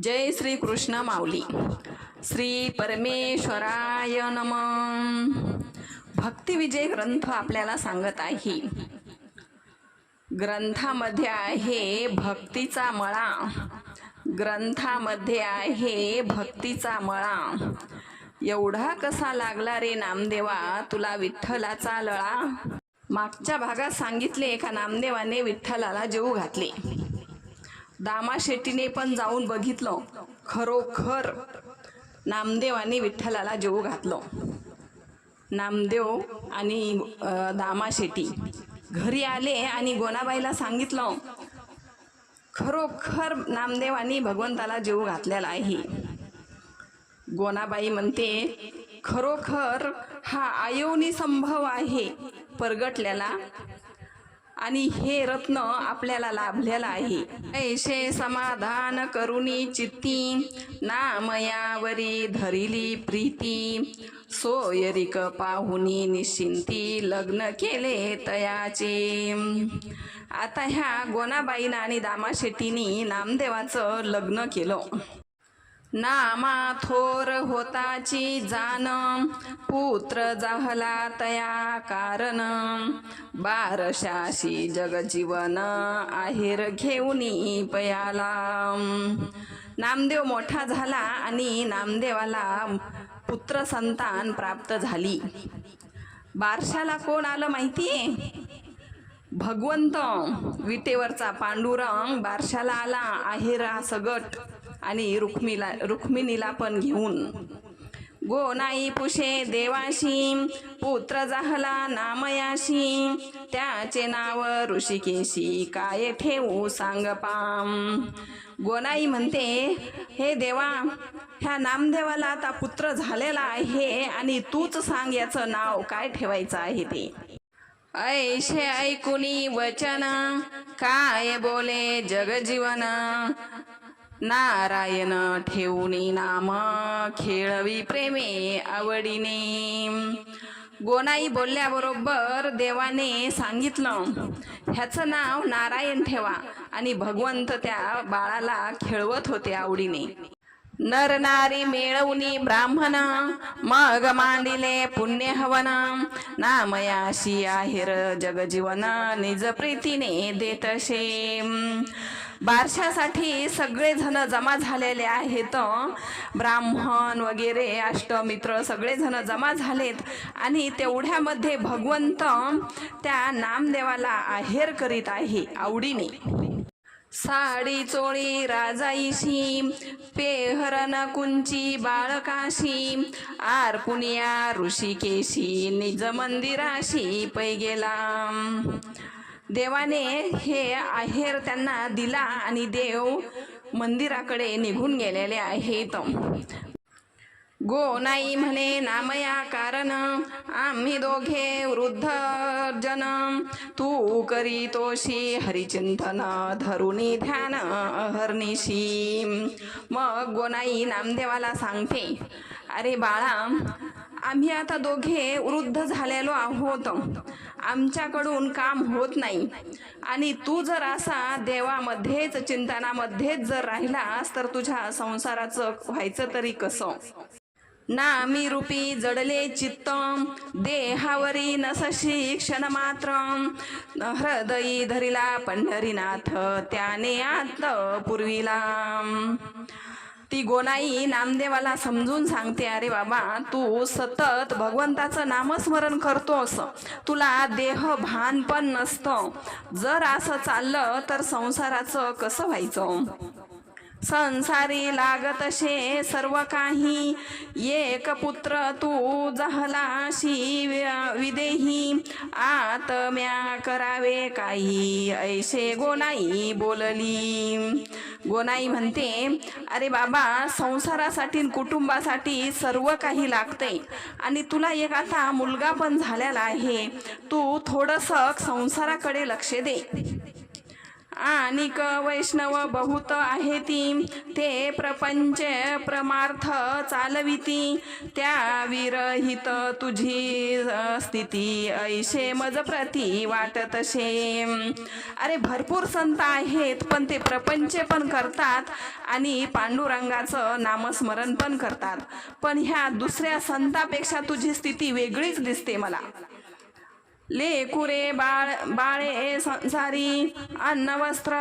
जय श्री कृष्ण माऊली. श्री परमेश्वराय नम. भक्तिविजय ग्रंथ आपल्याला सांगत आहे. ग्रंथामध्ये आहे भक्तीचा मळा. ग्रंथामध्ये आहे भक्तीचा मळा. एवढा कसा लागला रे नामदेवा तुला विठ्ठलाचा लळा? मागच्या भागात सांगितले एका नामदेवाने विठ्ठलाला जेऊ घातले. दामा शेट्टीने पण जाऊन बघितलं. खरोखर नामदेवाने विठ्ठलाला जेऊ घातलं. नामदेव आणि दामा शेट्टी घरी आले आणि गोनाबाईला सांगितलं खरोखर नामदेवानी भगवंताला जेऊ घातलेला आहे. गोनाबाई म्हणते खरोखर हा आयोनी संभव आहे परगटलेला आणि हे रत्न आपल्याला लाभलेलं आहे. ऐशे समाधान करुणी चित्ती नामयावरी धरिली प्रीती. सोयरिक पाहुनी निश्चिंती लग्न केले तयाचे. आता ह्या गोनाबाईनं आणि दामाशेट्टीनी नामदेवाचं लग्न केलं. नामा थोर होताची जाण. पुत्र जाहला तया कारण. बारशाशी जगजीवन आहेर घेऊनी पयाला नामदेव मोठा झाला आणि नामदेवाला पुत्र संतान प्राप्त झाली. बारशाला कोण आलं माहितीये भगवंत. विटेवरचा पांडुरंग बारशाला आला. आहेरा सगट आणि रुक्मिला रुक्मिणीला पण घेऊन. गोनाई पुषे देवाशी पुत्र जाहला नामयाशी त्याचे नाव ऋषिकेशी काय ठेवू सांग पाम. गोनाई म्हणते हे देवा ह्या नामदेवाला आता पुत्र झालेला आहे आणि तूच सांग याचं नाव काय ठेवायचं आहे ते. ऐशे ऐकुनी वचन काय बोले जगजीवन नारायण ठेवणी नाम खेळवी प्रेमे आवडीने. गोनाई बोलल्याबरोबर देवाने सांगितलं ह्याचं नाव नारायण ठेवा आणि भगवंत त्या बाळाला खेळवत होते आवडीने. नर नारी मिळवणी ब्राह्मण मग मांडिले पुण्य हवन. नामयाशी आहेर जगजीवन निज प्रीतीने देतशे. बारशासाठी सगळेजण जमा झालेले आहेत. ब्राह्मण वगैरे अष्टमित्र सगळेजण जमा झालेत. आणि तेवढ्यामध्ये भगवंत त्या नामदेवाला आहेर करीत आहे आवडीने. साडी चोळी राजाईशी पेहरन कुंची बाळकाशी आर पुनिया ऋषिकेशी निज मंदिराशी पै गेला. देवाने हे आहेर त्यांना दिला आणि देव मंदिराकडे निघून गेलेले आहेत. गो नाही म्हणे नामया कारण आम्ही दोघे वृद्ध जन. तू करीतोशी हरिचिंतन धरुणी ध्यान अहर्निशी. मग गोनाई नामदेवाला सांगते अरे बाळा आम्ही आता दोघे वृद्ध झालेलो आहोत. आमच्याकडून काम होत नाही. आणि तू जर असा देवामध्येच चिंतनामध्येच जर राहिलास तर तुझ्या संसाराचं व्हायचं तरी कसं? नामी रूपी जडले चित्त देहावरी नसशी क्षण मात्र हृदयी धरिला पंढरीनाथ त्याने आत पूर्वीला ती गोनाई नामदेवाला समजून सांगते अरे बाबा तू सतत भगवंताचं नामस्मरण करतोस. तुला देह भान पण नसतं. जर असं चाललं तर संसाराचं कसं व्हायचं? संसारी लागतशे सर्व काही. एक पुत्र तू जहलाशी विदेही. आत्म्या करावे काही. ऐशे गोनाई बोलली. गोनाई म्हणते अरे बाबा संसारासाठी कुटुंबासाठी सर्व काही लागते. आणि तुला एक आता मुलगा पण झालेला आहे. तू थोडंसं संसाराकडे लक्ष दे. आणिक वैष्णव बहुत आहे ती ते प्रपंच प्रमार्थ चालविती त्या विरहित तुझी स्थिती ऐशे मज प्रती वाटतशे अरे भरपूर संत आहेत पण ते प्रपंच पण करतात आणि पांडुरंगाचं नामस्मरण पण करतात. पण ह्या दुसऱ्या संतापेक्षा तुझी स्थिती वेगळीच दिसते मला. लेकुरे बाळ बाळे संसारी अन्न वस्त्र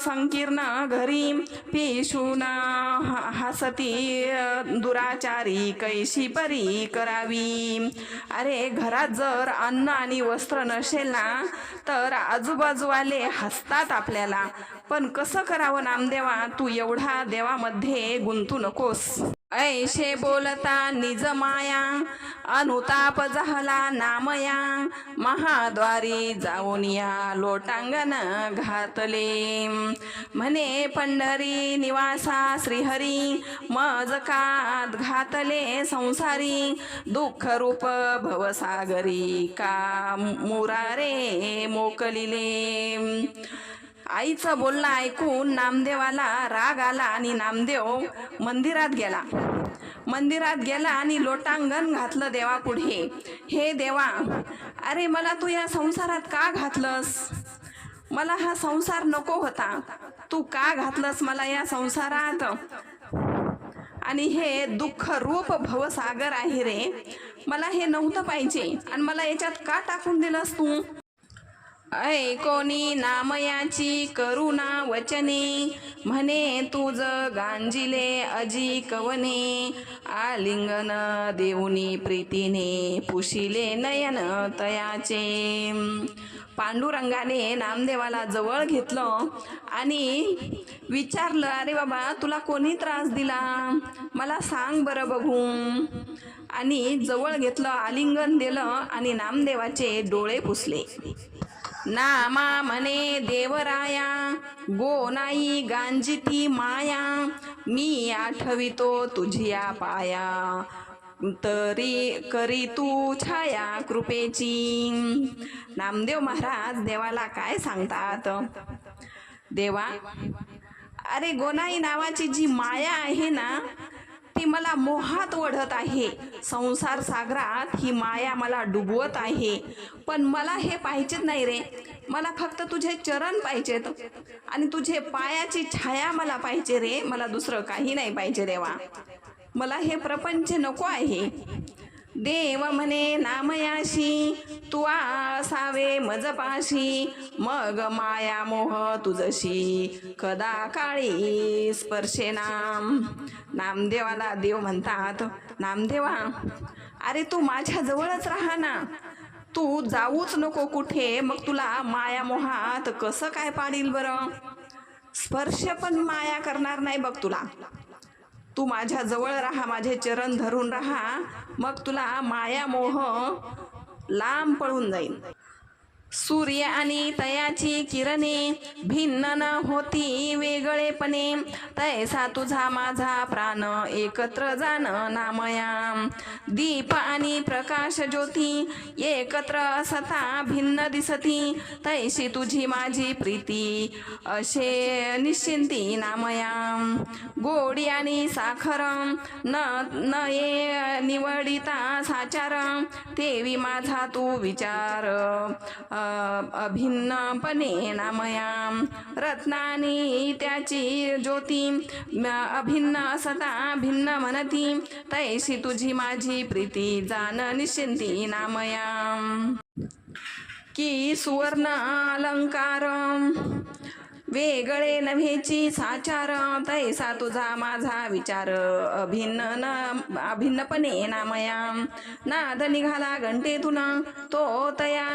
संकीर्ण घरी पिशून ह- हसती दुराचारी कैशी परी करावी. अरे घरात जर अन्न आणि वस्त्र नसेल ना तर आजूबाजूवाले हसतात आपल्याला. पण कसं करावं नामदेवा तू एवढा देवामध्ये गुंतू नकोस. ऐशे बोलता निज माया अनुताप झाला नामया. महाद्वारी जाऊन या लोटांगण घातले. म्हणे पंढरी निवासा श्रीहरी मज कात घातले संसारी. दुःख रूप भवसागरी का मुरारे मोकलिले. आईचं बोलणं ऐकून नामदेवाला राग आला आणि नामदेव मंदिरात गेला. मंदिरात गेला आणि लोटांगण घातलं देवापुढे. हे देवा अरे मला तू या संसारात का घातलंस? मला हा संसार नको होता. तू का घातलंस मला या संसारात? आणि हे दुःख रूप भवसागर आहे रे. मला हे नव्हतं पाहिजे. आणि मला याच्यात का टाकून दिलंस तू? ऐकोनी नामयाची करुणा वचने. म्हणे तुझ गांजिले अजी कवने. आलिंगन देऊनी प्रीतीने पुशिले नयन तयाचे. पांडुरंगाने नामदेवाला जवळ घेतलं आणि विचारलं अरे बाबा तुला कोणी त्रास दिला? मला सांग बरं बघू आणि जवळ घेतलं आलिंगन दिलं आणि नामदेवाचे डोळे पुसले. नामा म्हणे देवराया गोनाई गांजिती माया मी आठवितो तुझिया पाया. तरी करी तू छाया कृपेची. नामदेव महाराज देवाला काय सांगतात? देवा अरे गोनाई नावाची जी माया आहे ना ती मला मोहात ओढत आहे. संसार सागरात ही माया मला डुबवत आहे. पण मला हे पाहिजेच नाही रे. मला फक्त तुझे चरण पाहिजेत. आणि तुझे पायाची छाया मला पाहिजे रे. मला दुसरं काही नाही पाहिजे देवा. मला हे प्रपंच नको आहे. देव म्हणे नामयाशी तू असावे मजपाशी मग माया मोह तुझशी. कदा काळी स्पर्शे नाम. नामदेवाला देव म्हणतात. नामदेवा अरे तू माझ्या जवळच राहा ना. तू जाऊच नको कुठे मग तुला माया मोहात कसं काय पाडील बरं? स्पर्श पण माया करणार नाही बघ तुला. तू माझ्या जवळ राहा माझे चरण धरून राहा मग तुला माया मोह लांब पळून जाईल सूर्य आणि तयाची किरणे भिन्न न होती वेगळेपणे. तैसा तुझा माझा प्राण एकत्र जाण नामया. दीप आणि प्रकाश ज्योती एकत्र असता भिन्न दिसती. तैशी तुझी माझी प्रीती असे निश्चिंती नामया. गोडी आणि साखर न न ये निवडिता साचार. तेवी माझा तू विचार. अभिन्नपणे नामया रत्नानी त्याची ज्योती अभिन्न असता भिन्न म्हणती तैशी तुझी माझी प्रीती जाण निश्चिंती नामयां। की सुवर्ण अलंकार वेगळे नव्हेची साचार. तैसा तुझा माझा विचार. अभिन्न न अभिन्नपणे नामया. नाद निघाला घंटेतून. तो तया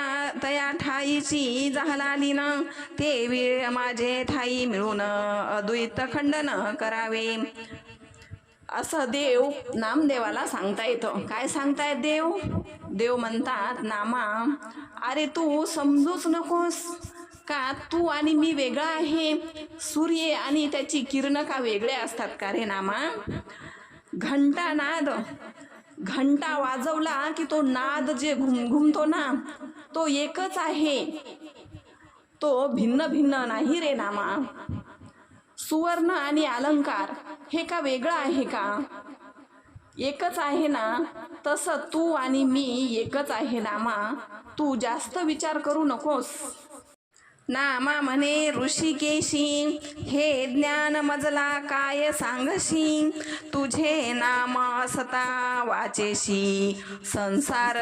तया ठाईची झालाली न ते वेळ माझे ठाई मिळून अद्वैत खंडन करावे. असं देव नामदेवाला सांगता येतं. काय सांगताय देव? देव म्हणतात नामा अरे तू समजूच नकोस. का तू आणि मी वेगळा आहे. सूर्य आणि त्याची किरण का वेगळे असतात का रे नामा? घंटा नाद. घंटा वाजवला की तो नाद जे घुम घुमतो ना तो एकच आहे. तो भिन्न भिन्न नाही रे नामा. सुवर्ण आणि अलंकार हे का वेगळं आहे का? एकच आहे ना तसं तू आणि मी एकच आहे नामा. तू जास्त विचार करू नकोस. नामा म्हणे ऋषिकेशी हे ज्ञान मजला काय सांगशी? तुझे नाम सता वाचेशी संसार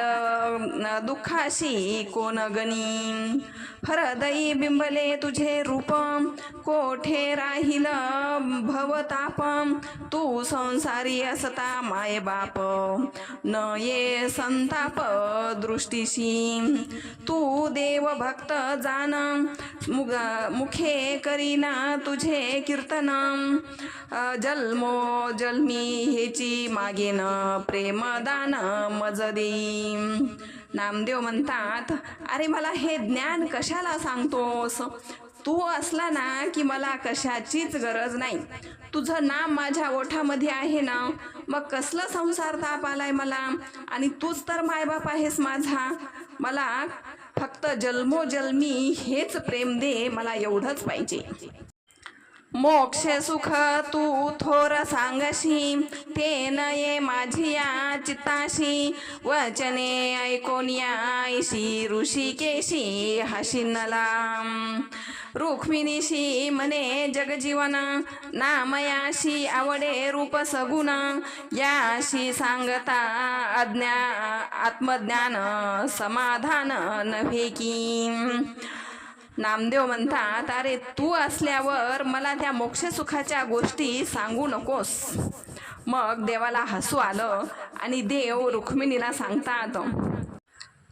दुःखाशी कोण गणी? हृदयी बिंबले तुझे रूप कोठे राहील भवताप तू संसारी असता माय बाप न ये संताप दृष्टीशी. तू देव भक्त जाण मुग मुखे करीना तुझे कीर्तन जन्मो जन्मी हेची मागेन प्रेमदान मजदी नामदेव म्हणतात अरे मला हे ज्ञान कशाला सांगतोस? तू असला ना की मला कशाचीच गरज नाही. तुझं नाम माझ्या ओठामध्ये आहे ना. मग कसलं संसार ताप आलाय मला? आणि तूच तर मायबाप आहेस माझा. मला फक्त जन्मोजन्मी हेच प्रेम दे मला एवढंच पाहिजे. मोक्ष सुख तू थोर सांगशी ते नये माझी या चित्ताशी वचने ऐकून यायशी ऋषिकेशी हसिनला रुक्मिणीशी मने जगजीवन नामयाशी आवडे रूप सगुण. याशी सांगता अज्ञा आत्मज्ञान समाधान नव्हे की. नामदेव म्हणतात अरे तू असल्यावर मला त्या मोक्षसुखाच्या गोष्टी सांगू नकोस. मग देवाला हसू आलं आणि देव रुक्मिणीला सांगतात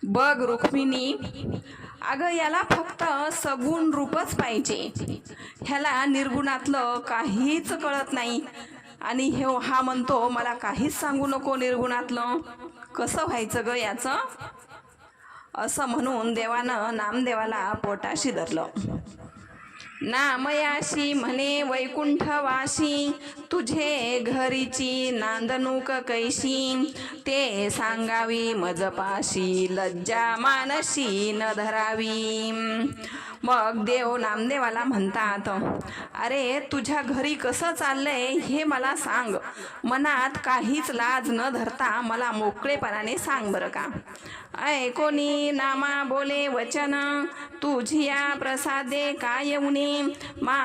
बघ रुक्मिणी अगं याला फक्त सगुण रूपच पाहिजे. ह्याला निर्गुणातलं काहीच कळत नाही. आणि हे हा म्हणतो मला काहीच सांगू नको निर्गुणातलं. कसं व्हायचं ग याचं? असं म्हणून देवानं नामदेवाला पोटाशी धरलं. नामयाशी म्हणे वैकुंठवासी तुझे घरीची नांदणूक कैशी? ते सांगावी मजपाशी लज्जा मानशी न धरावी. मग देव नामदेवाला म्हणतात अरे तुझ्या घरी कसं चाललंय हे मला सांग. मनात काहीच लाज न धरता मला मोकळेपणाने सांग बरं का. ऐकोनी नामा बोले वचन? तुझिया प्रसादे काय उणे मा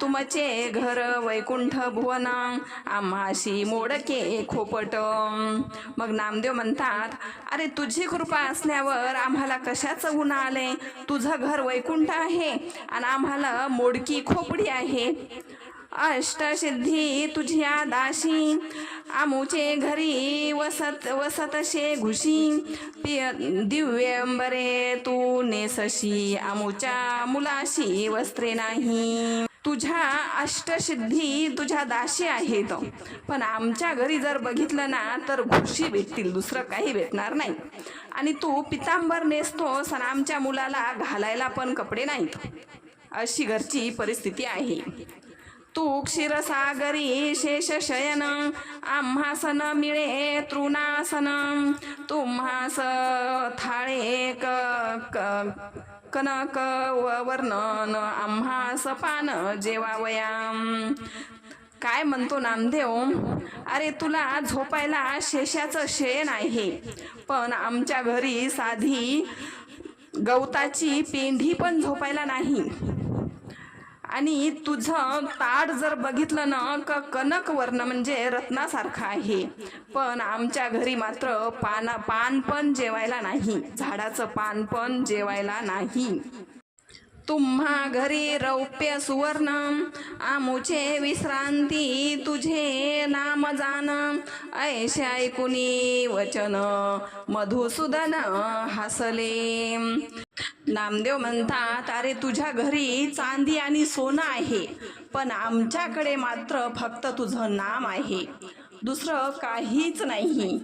तुमचे घर वैकुंठ भुवन? आम्हाशी मोडके खोपट. मग नामदेव म्हणतात अरे तुझी कृपा असल्यावर आम्हाला कशाचं गुन्हा आले? तुझं घर वैकुंठ आहे. आणि आम्हाला मोडकी खोपडी आहे. अष्टसिद्धी तुझ्या दाशी. आमुचे घरी वसत वसतशे घुशी. पिय दिव्यंबरे तू नेसशी. आमुच्या मुलाशी वस्त्रे नाही. तुझ्या अष्टसिद्धी तुझ्या दाशी आहेत. पण आमच्या घरी जर बघितलं ना तर घुशी भेटतील दुसरं काही भेटणार नाही. आणि तू पितांबर नेसतोस आणि आमच्या मुलाला घालायला पण कपडे नाहीत. अशी घरची परिस्थिती आहे. तू क्षीरसागरी शेष शयन आम्हासन मिळे तृणासन. तुम्हास थाळे क क- कनक व वर्णन आम्हास पान जेवावयाम. काय म्हणतो नामदेव? अरे तुला झोपायला शेषाचं शेण आहे पण आमच्या घरी साधी गवताची पेंढी पण झोपायला नाही. आणि तुझं ताड जर बघितलं ना क कनक वर्ण म्हणजे रत्नासारखं आहे. पण आमच्या घरी मात्र पान पान पण जेवायला नाही. झाडाचं पान पण जेवायला नाही. तुम्हा घरी रौप्य सुवर्ण आमुचे विश्रांती तुझे नाम जाण ऐशे ऐकुनी वचन मधुसूदन हसले. नामदेव म्हणतात अरे तुझ्या घरी चांदी आणि सोनं आहे पण आमच्याकडे मात्र फक्त तुझं नाम आहे. दुसरं काहीच नाही.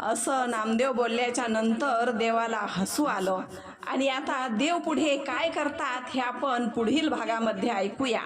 असं नामदेव बोलल्याच्या नंतर देवाला हसू आलं. आणि आता देव पुढे काय करतात हे आपण पुढील भागामध्ये ऐकूया.